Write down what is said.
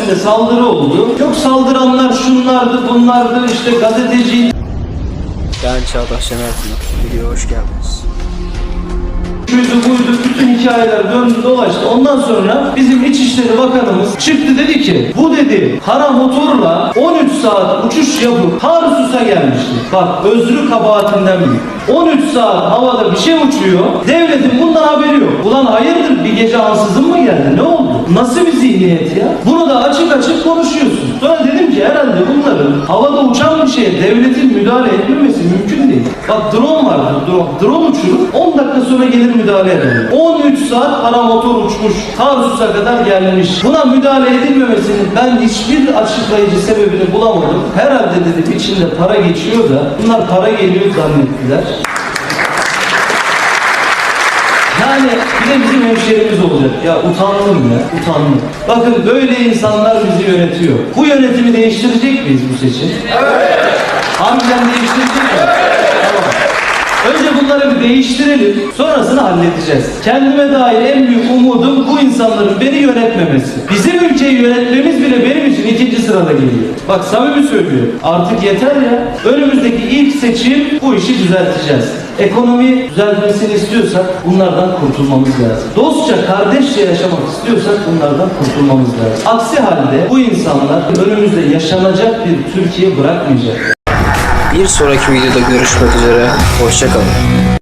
Mersin'de saldırı oldu. Yok saldıranlar şunlardı bunlardı işte gazeteci Ben Çağdaş Şener. Videoya hoş geldiniz. şuydu buydu bütün hikayeler döndü dolaştı. Ondan sonra bizim İçişleri Bakanımız çıktı dedi ki bu dedi kara motorla 13 saat uçuş yapıp Tarsus'a gelmişti. Bak özrü kabahatinden büyük. 13 saat havada bir şey uçuyor. Devletin bundan haberi yok. Ulan hayırdır bir gece ansızın mı geldi? Ne oldu? Nasıl bir zihniyet ya? Bunu da açık açık konuşuyorsun. Sonra dedim ki herhalde bunların havada uçan bir şeye devletin müdahale etmemesi mümkün değil. Bak drone vardı drone. Drone uçurup 10 dakika sonra gelir müdahale eder. 13 saat para motor uçmuş. Tarsus'a kadar gelmiş. Buna müdahale edilmemesinin ben hiçbir açıklayıcı sebebini bulamadım. Herhalde dedim içinde para geçiyor da bunlar para geliyor zannettiler. Yani bir de bizim hemşerimiz olacak. Ya utandım ya, utandım. Bakın böyle insanlar bizi yönetiyor. Bu yönetimi değiştirecek miyiz bu seçim? Evet. Harbiden değiştirecek miyiz? Tamam. Önce bunları bir değiştirelim, sonrasını halledeceğiz. Kendime dair en büyük umudum bu insanların beni yönetmemesi. Bizim ülkeyi yönetmemiz bile benim için ikinci sırada geliyor. Bak samimi söylüyorum. Artık yeter ya. Önümüzdeki ilk seçim bu işi düzelteceğiz. Ekonomi düzeltmesini istiyorsak bunlardan kurtulmamız lazım. Dostça, kardeşçe yaşamak istiyorsak bunlardan kurtulmamız lazım. Aksi halde bu insanlar önümüzde yaşanacak bir Türkiye bırakmayacak. Bir sonraki videoda görüşmek üzere. Hoşçakalın.